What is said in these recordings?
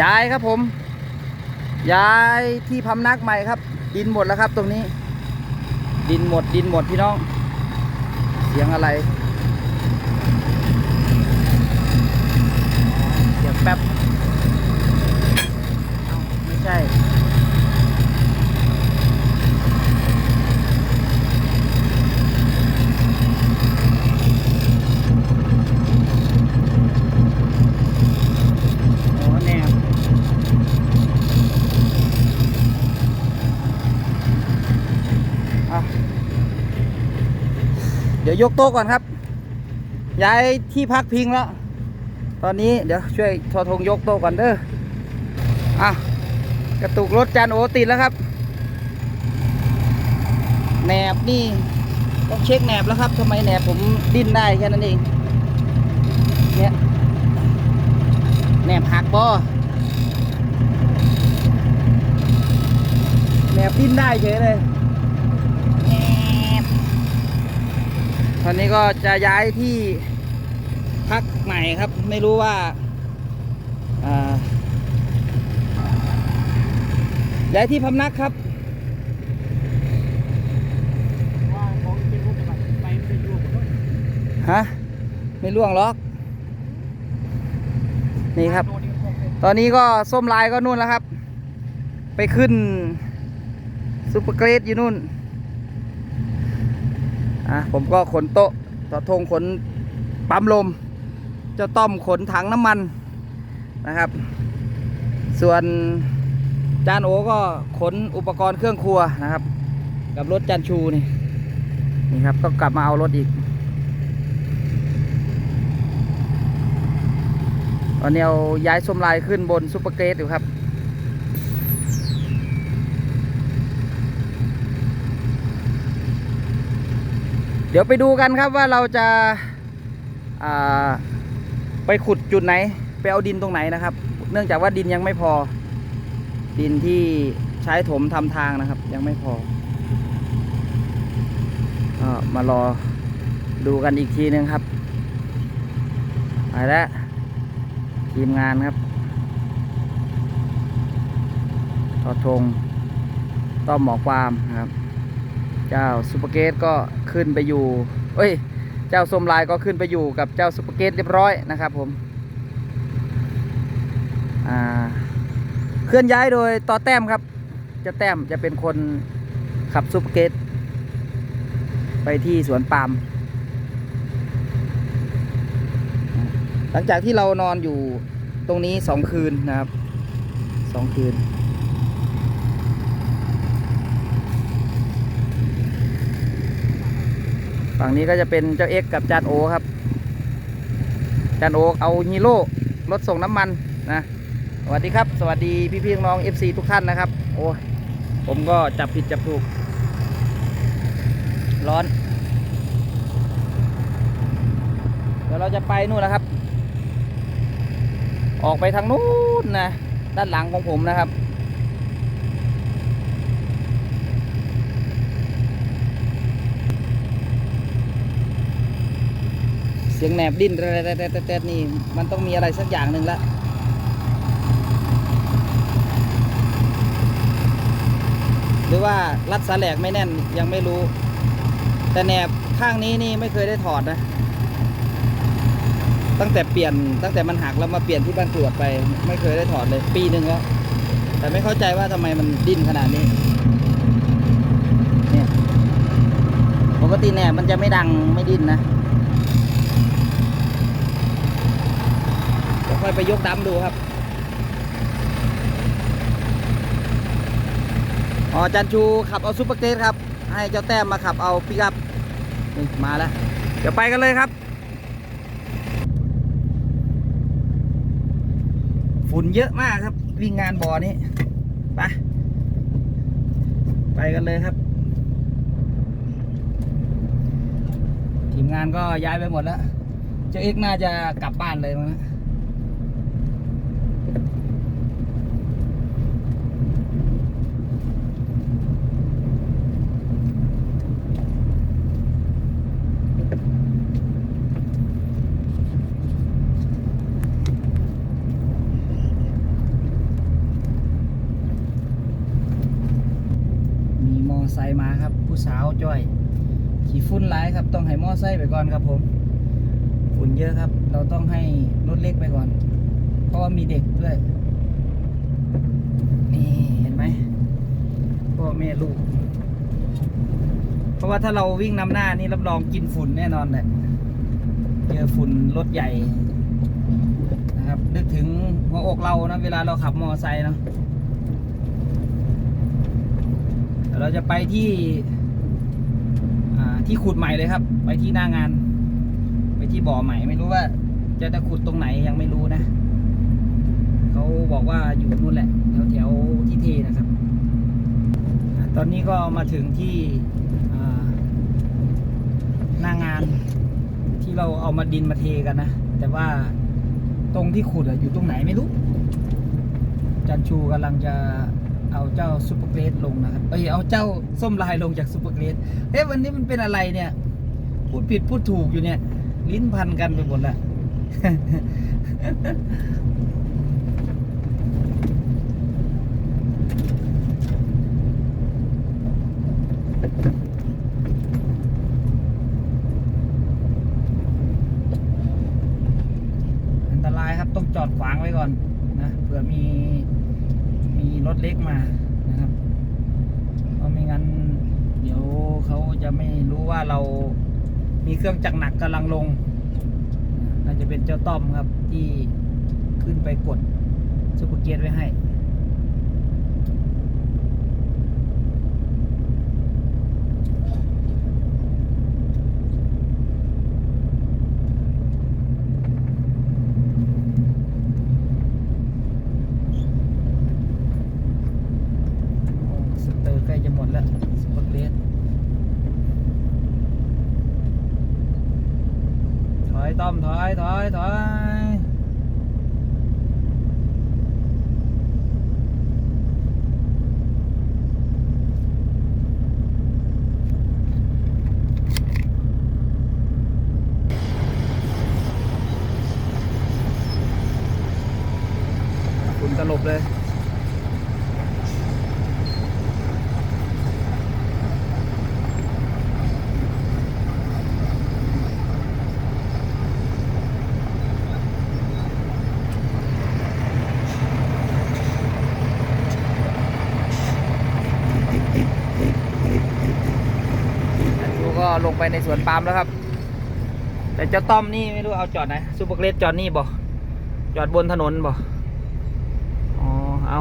ย้ายครับผม ย้ายที่พำนักใหม่ครับ ดินหมดแล้วครับตรงนี้ ดินหมดดินหมดพี่น้อง เสียงอะไรเสียงแป๊บไม่ใช่ โอ้แนบอะเดี๋ยวยกโต๊ะก่อนครับ ย้ายที่พักพิงแล้ว ตอนนี้เดี๋ยวช่วยทอทงยกโต๊ะก่อนเด้ออะกระตุกรถจานโอติดแล้วครับแหนบนี่ต้องเช็คแหนบแล้วครับทำไมแหนบผมดิ้นได้แค่นั้นเองเนี่ยแหนบหักบ่แหนบดิ้นได้เฉยเลยแหนบ ตอนนี้ก็จะย้ายที่พักใหม่ครับ ไม่รู้ว่าย้ายที่พำนักครับฮะไม่ล่วงหรอกนี่ครับ ตอนนี้ก็ส้มลายก็นู่นแล้วครับ ไปขึ้นซูเปอร์เกรดอยู่นู่น อะผมก็ขนโต๊ะต่อทงขนปั๊มลม เจ้าต้อมขนถังน้ำมันนะครับ ส่วนจานโอก็ขนอุปกรณ์เครื่องครัวนะครับ กับรถจานชูนี่นี่ครับต้องกลับมาเอารถอีก ตอนนี้เอาย้ายสมลายขึ้นบนซูเปอร์เกรดอยู่ครับ เดี๋ยวไปดูกันครับว่าเราจะาไปขุดจุดไหน ไปเอาดินตรงไหนนะครับ เนื่องจากว่าดินยังไม่พอ ดินที่ใช้ถมทำทางนะครับ ยังไม่พอก็มารอดูกันอีกทีนึงครับไปแล้วทีมงานครับทอทงต้อมหมอความนะครับ เจ้าซุปเปอร์เกตก็ขึ้นไปอยู่ เอ้ย เจ้าสมลายก็ขึ้นไปอยู่กับเจ้าซุปเปอร์เกตเรียบร้อยนะครับผมเคลื่อนย้ายโดยต่อแต้มครับ จะแต้มจะเป็นคนขับซุปเปอร์เกตไปที่สวนปาล์มหลังจากที่เรานอนอยู่ตรงนี้สองคืนนะครับสองคืน ฝั่งนี้ก็จะเป็นเจ้าเอ็กกับจานโอครับจานโอเอาฮีโร่รถส่งน้ำมันนะสวัสดีครับ สวัสดีพี่พี่น้องๆ FC ทุกท่านนะครับ โอ้ผมก็จับผิดจับถูก ร้อน เดี๋ยวเราจะไปนู่นแล้วครับ ออกไปทางนู้นนะ ด้านหลังของผมนะครับ เสียงแหนบดิ้นแตะๆๆๆนี่มันต้องมีอะไรสักอย่างหนึ่งละหรือว่ารัดสาแหลกไม่แน่นยังไม่รู้ แต่แหนบข้างนี้นี่ไม่เคยได้ถอดนะ ตั้งแต่เปลี่ยนตั้งแต่มันหักแล้วมาเปลี่ยนที่บ้านตรวจไป ไม่เคยได้ถอดเลย ปีหนึ่งแล้วแต่ไม่เข้าใจว่าทำไมมันดิ้นขนาดนี้เนี่ยปกติแหนบมันจะไม่ดังไม่ดิ้นนะเดี๋ยว ค่อยไปยกดัมดูครับอ๋อจันชูขับเอาซุปเปอร์เกรดครับ ให้เจ้าแต้มมาขับเอาปิกอัพนี่มาแล้ว เดี๋ยวไปกันเลยครับ ฝุ่นเยอะมากครับ วิ่งงานบ่อนี้ไปไปกันเลยครับ ทีมงานก็ย้ายไปหมดแล้ว เจ้าเอกน่าจะกลับบ้านเลยมั้งนะ ไซค์มาครับ ผู้ สาวจ้อย ขี่ฝุ่นหลายครับต้องให้มอไซค์ไปก่อนครับผม ฝุ่นเยอะครับ เราต้องให้รถเล็กไปก่อน เพราะว่ามีเด็กด้วย นี่เห็นไหมพ่อแม่ลูก เพราะว่าถ้าเราวิ่งนำหน้านี่รับรองกินฝุ่นแน่นอนแหละเจอฝุ่นรถใหญ่นะครับ นึกถึงหัวอกเรานะเวลาเราขับมอไซค์เนาะเดี๋ยวเราจะไปที่ ที่ขุดใหม่เลยครับ ไปที่หน้างาน ไปที่บ่อใหม่ไม่รู้ว่า จะจะขุดตรงไหนยังไม่รู้นะเขาบอกว่าอยู่นู่นแหละแถวแถวที่เทนะครับ ตอนนี้ก็มาถึงที่หน้างานที่เราเอามาดินมาเทกันนะ แต่ว่าตรงที่ขุดอยู่ตรงไหนไม่รู้จันชูกำลังจะ เอาเจ้าซูเปอร์เกรดลงนะครับเอ้ยเอาเจ้าส้มลายลงจากซูเปอร์เกรดเอ๊ะวันนี้มันเป็นอะไรเนี่ย พูดผิดพูดถูกอยู่เนี่ย ลิ้นพันกันไปหมดละอันตรายครับต้องจอดขวางไว้ก่อนนะเผื่อมี มีรถเล็กมานะครับ เพราะไม่งั้น เดี๋ยวเขาจะไม่รู้ว่าเรามีเครื่องจักรหนักกำลังลงน่าจะเป็นเจ้าต้อมครับที่ขึ้นไปกดซูเปอร์เกียร์ไว้ให้ โอ้สเตอร์ใกล้จะหมดแล้วสปอร์ตเลสถอยต้อมถอยถอยถอยคุณตลบเลย อันนี้ ก็ลงไปในสวนปาล์มแล้วครับ แต่เจ้าต้อมนี่ไม่รู้เอาจอดไหนซูเปอร์เกรดจอดนี่บ่จอดบนถนนบ่อ๋อเอา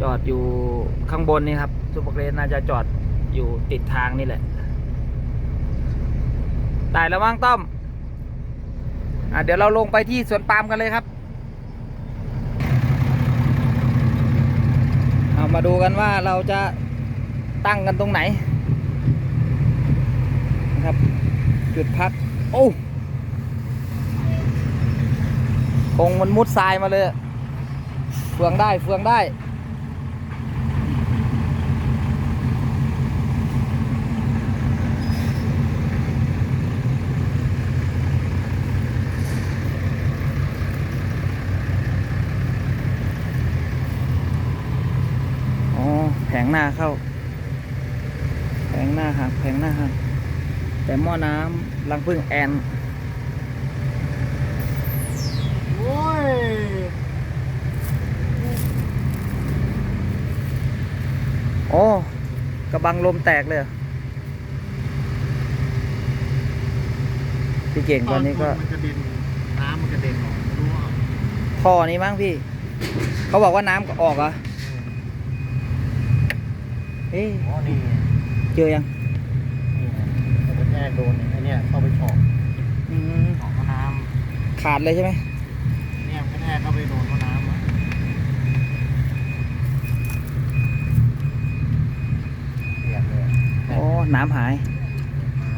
จอดอยู่ข้างบนนี่ครับซูเปอร์เกรดน่าจะจอดอยู่ติดทางนี่แหละได้แล้วมั้งต้อมอะเดี๋ยวเราลงไปที่สวนปาล์มกันเลยครับเอามาดูกันว่าเราจะตั้งกันตรงไหนนะครับ จุดพัก โอ้คงมันมุดทรายมาเลย เฟืองได้ เฟืองได้อ๋อแผงหน้าเข้า แผงหน้าหัก แผงหน้าหัก แต่หม้อน้ำลังพึ่งแอนโอ้ยโอ้กระบังลมแตกเลยเหรอพี่เก่งตอนนี้ก็มันกระเด็นน้ำมันกระเด็นออกไม่รู้ว่าท่อนี้มั้งพี่ เขาบอกว่าน้ำก็ออกเหรอเอ๊ะอ๋อนี่ไงเจอยัง นี่ไงมันจะแท กโดนไอ้เนี่ยเข้าไปฉอกอืมฉอกน้ขาดเลยใช่ไหมำเนี่ยมันกระแทกเข้าไปโดนน้ำอะเปียกเลยอะโอ้น้ำหาย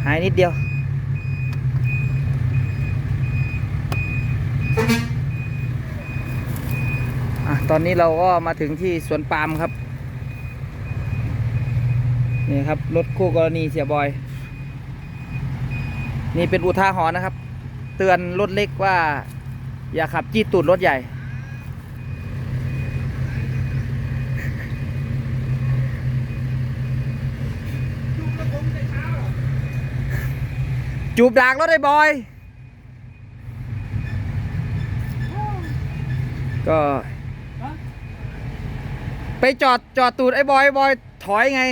หายนิดเดียว อะ ตอนนี้เราก็มาถึงที่สวนปาล์มครับ นี่ครับ รถคู่กรณีเสียบอย นี่เป็นอุทาหรณ์นะครับ เตือนรถเล็กว่า อย่าขับจี้ตูดรถใหญ่ จูบดากรถได้บอย ก็ไปจอดจอดตูดไอ้บอยบอยถอยไง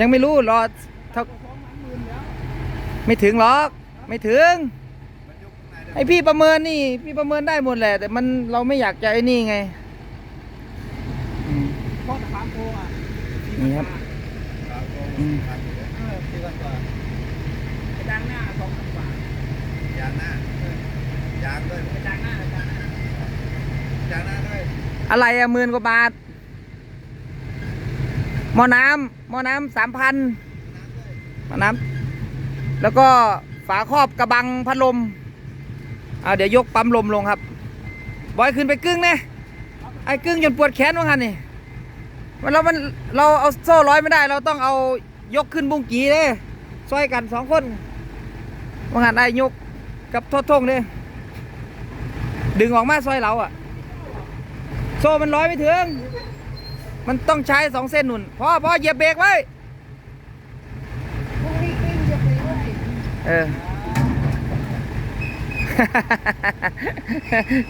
ยังไม่รู้รอ ไม่ถึงหรอกไม่ถึงไอพี่ประเมินนี่ พี่ประเมินได้หมดแหละ แต่มันเราไม่อยากจะไอ้นี่ไงอืมเพราะแต่ความโกงอะนี่ครับอืมเออสี่พันกว่าไปจ้างหน้าสองพันกว่ายางหน้ายางด้วยไปจ้างหน้าไปจ้างหน้ายางหน้าด้วยอะไรอะหมื่นกว่าบาทหม้อน้ำหม้อน้ำสามพันหม้อน้ำ แล้วก็ฝาครอบกระบังพัดลมเอาเดี๋ยวยกปั๊มลมลงครับบอยขึ้นไปกึ่งเนี่ยไอ้กึ่งจนปวดแขนว่างันนี่มันเรามันเราเอาโซ่ร้อยไม่ได้ เราต้องเอายกขึ้นบุ้งกีเลยซอยกันสองคนว่างันไอ้ยกกับทอดทงเลยดึงออกมาซอยเราอะโซ่มันร้อยไม่ถึง มันต้องใช้สองเส้นหนุนพ่อพ่อเหยียบเบรกไว้ พวกนี้ปิ้งจะไปไว้ เออ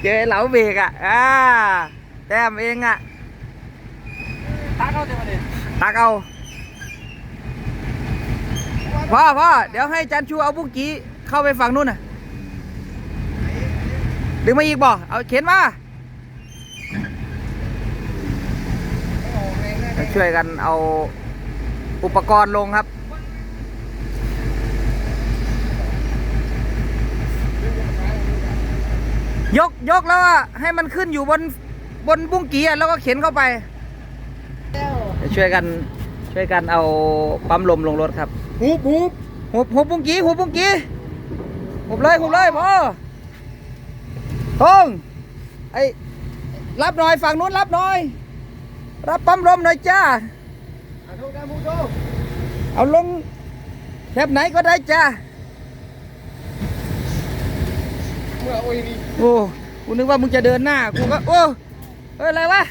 เจอไอ้เหลาเบรกอะอ่าแต้มเองอะตาเข้าเต็มเลยตักเอาพ่อพ่อเดี๋ยวให้จันชูเอาบุ้งกี้เข้าไปฝั่งนู้นน่ะดึงมาอีกบ่เอาเข็นมามาช่วยกันเอาอุปกรณ์ลงครับ ยกยกแล้วอะให้มันขึ้นอยู่บนบนบุ้งกี้อะแล้วก็เข็นเข้าไปแล้วเดี๋ยวช่วยกันช่วยกันเอาปั๊มลมลงรถครับหูบูบหุบหุบบุ้งกี้หุบบุ้งกี้หุบเลยหุบเลยพ่อทงไอ้รับหน่อยฝั่งนู้นรับหน่อย รับปั๊มลมหน่อยจ้าอะทุกท่านผู้ชมเอาลงแคบไหนก็ได้จ้าเมื่อโอ้ยนี่ โอ้กูนึกว่ามึงจะเดินหน้า กูก็ โอ้เฮ้ยอะไรวะ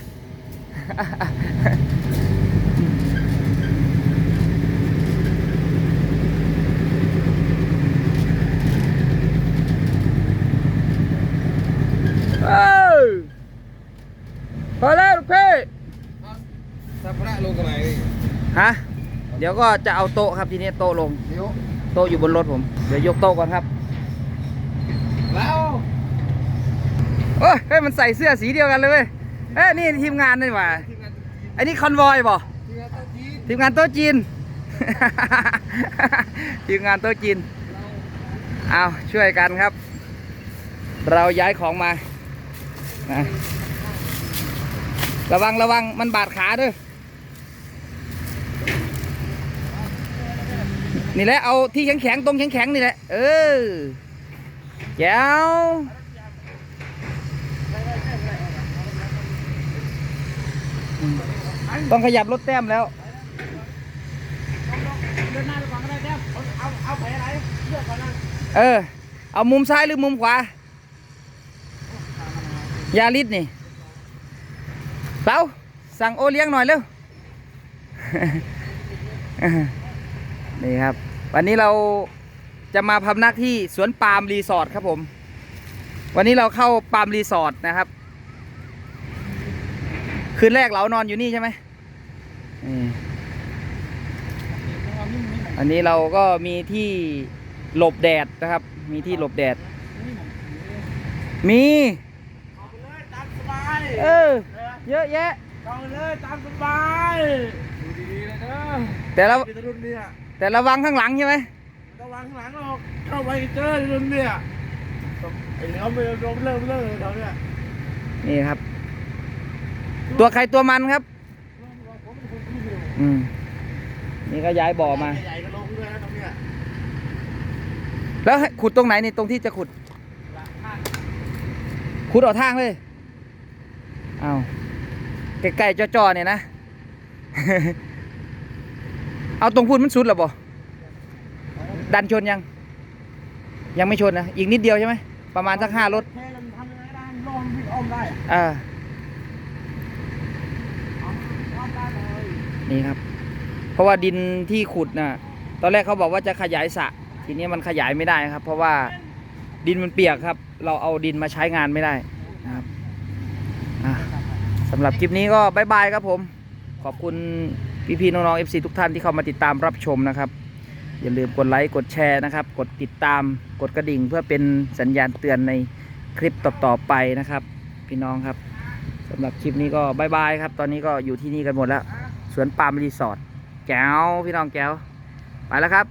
เอ้ยพอแล้วลูกพี่สัมภาระลงกันไหนฮะ เดี๋ยวก็จะเอาโต๊ะครับทีนี้โต๊ะลง เดี๋ยวโต๊ะอยู่บนรถผม เดี๋ยวยกโต๊ะก่อนครับ แล้ว โอ้ยเฮ้ยมันใส่เสื้อสีเดียวกันเลยเว้ยเอ้ยนี่ทีมงานนี่หว่าทีมงานนี่คอนวอยป่ะทีมงานโต๊ะจีน ทีมงานโต๊ะจีนเอาช่วยกันครับ เราย้ายของมานะระวังระวังมันบาดขาด้วยนี่แหละเอาที่แข็งๆตรงแข็งๆนี่แหละเออแจ๋วอืม ต้องขยับรถแต้มแล้วเดินหน้าไปก่อนก็ได้แต้มเอาเอาเอาไปอะไรเลือกก่อเอามุมซ้ายหรือมุมขวายาลิดนี่เปล่าสั่งโอเลี้ยงหน่อยเร็วนี่ครับ วันนี้เราจะมาพำนักที่สวนปาล์มรีสอร์ทครับผม วันนี้เราเข้าปาล์มรีสอร์ทนะครับ คืนแรกเรานอนอยู่นี่ใช่ไหม อันนี้เราก็มีที่หลบแดดนะครับ มีที่หลบแดด มี เอาไปเลยตามสบายเออ เยอะแยะ เอาไปเลยตามสบายดูดีๆเลยเด้อแต่ละที่รุ่นเนี่ยแต่ระวังข้างหลังใช่ไหมระวังข้างหลังหรอกเข้าไปเจอรุ่นเนี่ยไอ้เหลือมไปลมเริ่มเริ่มเลยเขาเนี่ยนี่ครับ ตัวใครตัวมันครับ อืม นี่ก็ย้ายบ่อมา ใหญ่ๆก็ลงด้วยนะตรงเนี้ยแล้วให้ขุดตรงไหนนี่ตรงที่จะขุดขุดออกทางเลย เอาใกล้ๆจ่อๆเนี่ยนะ เอาตรงพูดมันสุดหรอบ่ดันชนยัง ยังไม่ชนนะ อีกนิดเดียวใช่ไหม ประมาณสักห้ารถ แค่มันทำยังไงได้ลองวิ่งอ้อมได้อะอ่า อ้อมได้เลย นี่ครับ เพราะว่าดินที่ขุดน่ะตอนแรกเขาบอกว่าจะขยายสระทีนี้มันขยายไม่ได้ครับ เพราะว่าดินมันเปียกครับ เราเอาดินมาใช้งานไม่ได้นะครับสำหรับคลิปนี้ก็บายบายครับผม ขอบคุณพี่ๆน้องๆ FC ทุกท่านที่เข้ามาติดตามรับชมนะครับ อย่าลืมกดไลค์กดแชร์นะครับ กดติดตามกดกระดิ่งเพื่อเป็นสัญญาณเตือนในคลิปต่อๆไปนะครับ พี่น้องครับสำหรับคลิปนี้ก็บายบายครับ ตอนนี้ก็อยู่ที่นี่กันหมดแล้ว วนปาล์มรีสอร์ทแก้วพี่น้องแก้วไปแล้วครับ